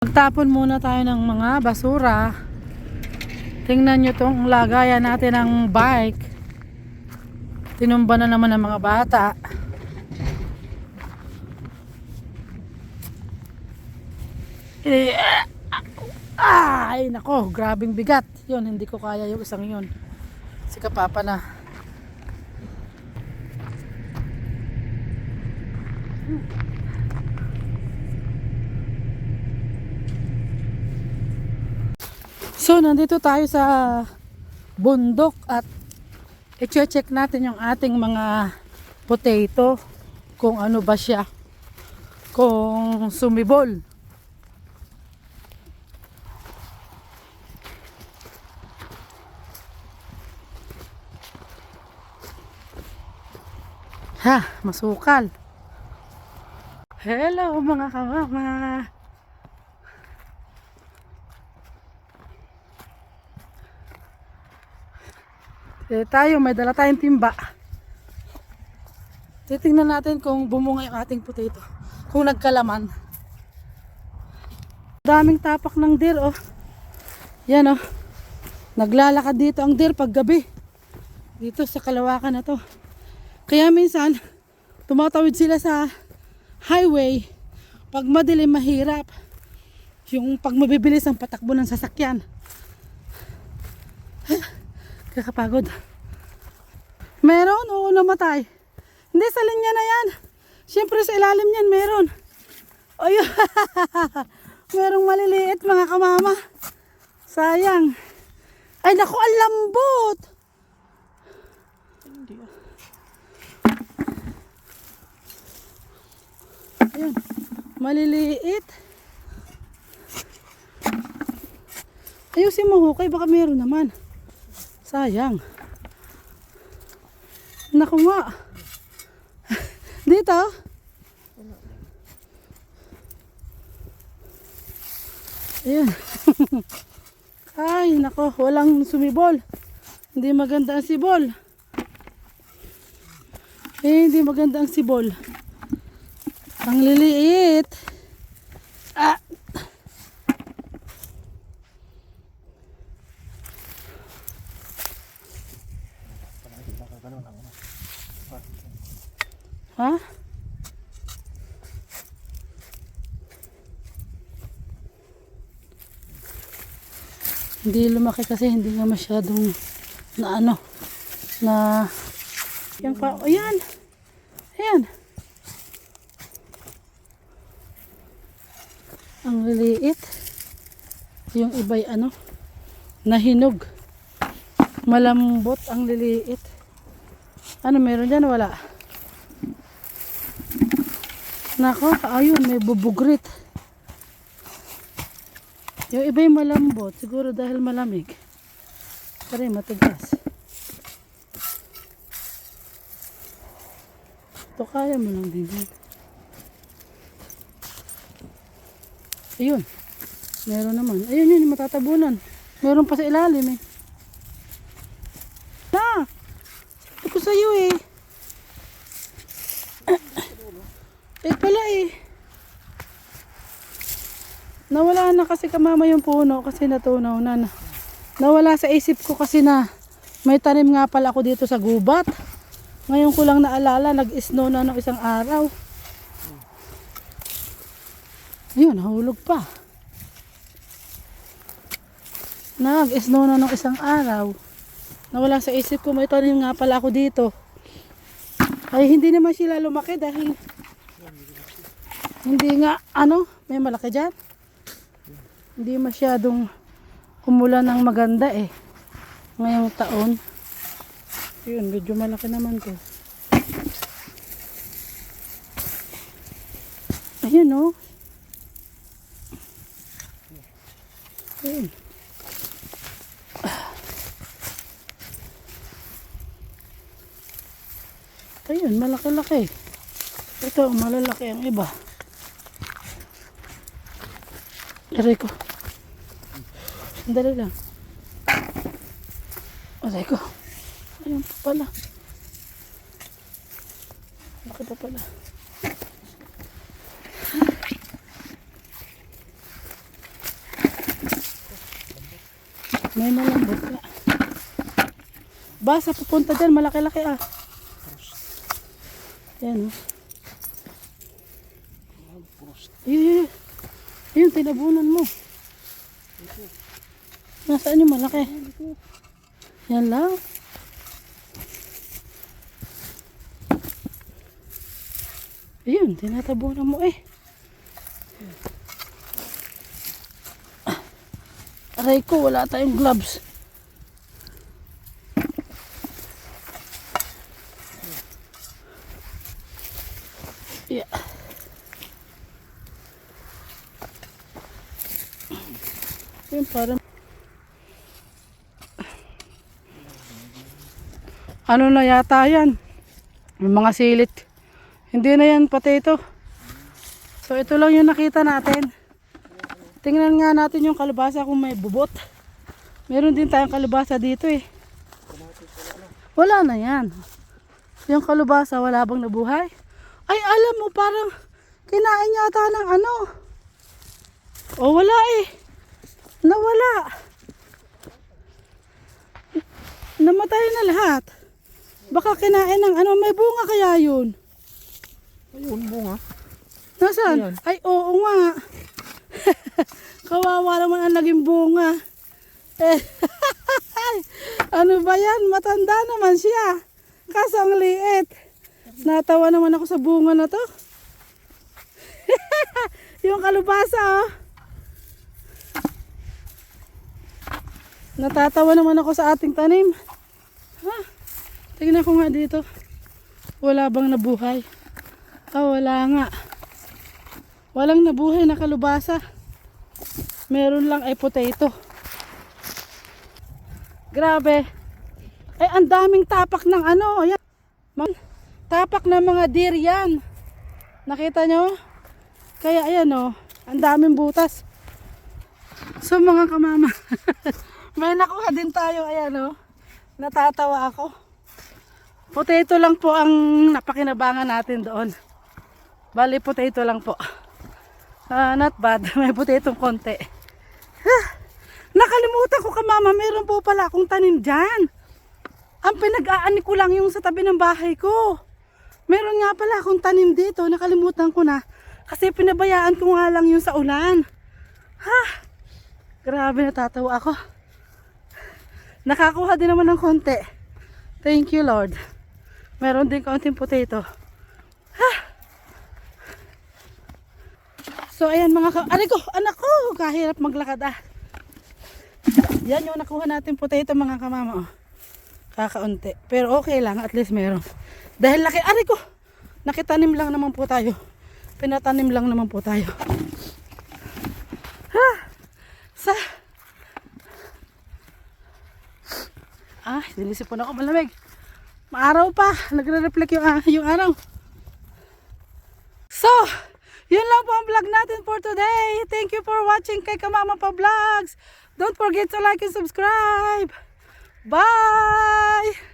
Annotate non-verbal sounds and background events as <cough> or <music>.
Magtapon muna tayo ng mga basura. Tingnan nyo tong lagayan natin ng bike. Tinumba na naman ng mga bata. Eh, ay, nako, grabing bigat. Yun, hindi ko kaya yung isang yun. Si kapapa na. So, nandito tayo sa bundok at i-check natin yung ating mga potato kung ano ba siya. Kung sumibol. Ha, masukal. Hello mga kamama. Eh, tayo, may dala tayong timba. Titingnan natin kung bumunga yung ating potato. Kung nagkalaman. Daming tapak ng deer, oh. Yan, oh. Naglalakad dito ang deer pag gabi. Dito sa kalawakan na to. Kaya minsan, tumatawid sila sa highway. Pag madilim, mahirap. Yung pag mabibilis ang patakbo ng sasakyan. Kakapagod. Meron? Oo, namatay. Hindi, sa linya na yan. Siyempre sa ilalim niyan, meron. Ayun. <laughs> Merong maliliit, mga kamama. Sayang. Ay, naku, ang lambot. Ayun. Maliliit. Ayusin mo, hukay. Baka meron naman. Sayang. Naku nga. <laughs> Dito? Ayan. <laughs> Ay, nako, walang sumibol. Hindi maganda ang sibol. Eh, hindi maganda ang sibol. Ang liliit. Ah. Ha? Hindi lumaki kasi hindi nga masyadong na ano na yan pa ayan ayan. Ang liliit yung iba'y ano nahinog. Malambot ang liliit. Ano meron dyan? Wala. Nako ayun may bubugrit yung iba'y malambot siguro dahil malamig. Pero yung matigas. Ito kaya mo lang din ayun. Meron naman. Ayun yun yung matatabunan. Meron pa sa ilalim eh. Na! Ito ko sa'yo eh. Eh pala eh nawala na kasi kamama yung puno kasi natunaw na, na. Nawala sa isip ko kasi na may tanim nga pala ako dito sa gubat. Ngayon ko lang naalala nag-snow na ng isang araw. Ayun nahulog pa. Nag-snow na ng isang araw. Nawala sa isip ko may tanim nga pala ako dito. Ay hindi naman sila lumaki dahil hindi nga ano may malaki dyan hindi masyadong umulan ng maganda eh. Ngayong taon. Yun medyo malaki naman to. Ayun oh. Ayun. Ayun malaki-laki. Ito malalaki ang iba. Aray ko. Sandali lang. Aray ko. Ayun pa pala. Bakit pa pala? May malambot na. Basa, pupunta dyan. Malaki-laki ah. Ayan oh. Ayun, ayun. Ayun, tinabunan mo. Ayun. Nasaan yung malaki? Yan lang. Ayun, tinatabunan mo eh. Aray ko, wala tayong gloves. Yeah. Yun, parang... Ano na yata yan? May mga silit. Hindi na yan potato. So ito lang yung nakita natin. Tingnan nga natin yung kalabasa kung may bubot. Meron din tayong kalabasa dito eh. Wala na yan. Yung kalabasa wala bang nabuhay? Ay alam mo parang kinain yata ng ano. O wala eh. Nawala. Namatay na lahat. Baka kinain ng ano, may bunga kaya yun. Ayun, bunga. Nasaan? Ayan. Ay, oo nga. <laughs> Kawawa naman ang naging bunga. Eh, <laughs> ano ba yan? Matanda naman siya. Kaso ang liit. Natawa naman ako sa bunga na to. <laughs> Yung kalubasa, oh. Natatawa naman ako sa ating tanim. Ha? Tingnan ko nga dito. Wala bang nabuhay? Ah, wala nga. Walang nabuhay na kalubasa. Meron lang ay potato. Grabe. Ay, ang daming tapak ng ano. Ayan. Tapak ng mga deer yan. Nakita nyo? Kaya ayan o. ang daming butas. So mga kamama. <laughs> may nakuha din tayo. Ayan o. Natatawa ako. Potato lang po ang napakinabangan natin doon. Bali, potato lang po. Ah, not bad. <laughs> May potato konti. Ah, nakalimutan ko ka mama, meron po pala akong tanim dyan. Ang pinag-aani ko lang yung sa tabi ng bahay ko. Meron nga pala akong tanim dito, nakalimutan ko na. Kasi pinabayaan ko nga lang yung sa ulan. Ha! Grabe natatawa ako. Nakakuha din naman ng konti. Thank you Lord. Meron din kaunting potato. So ayan mga ka... Aray ko! Anak ko! Kahirap maglakad ah. Yan yung nakuha natin potato mga kamama. Oh. Kakaunti. Pero okay lang. At least meron. Dahil laki... Aray ko! Nakitanim lang naman po tayo. Pinatanim lang naman po tayo. Ha! Sa... Ah, sinisipon ako malamig. Maaraw pa. Nagre-reflect yung, ah, yung araw. So, yun lang po ang vlog natin for today. Thank you for watching kay Kamama Pa Vlogs. Don't forget to like and subscribe. Bye!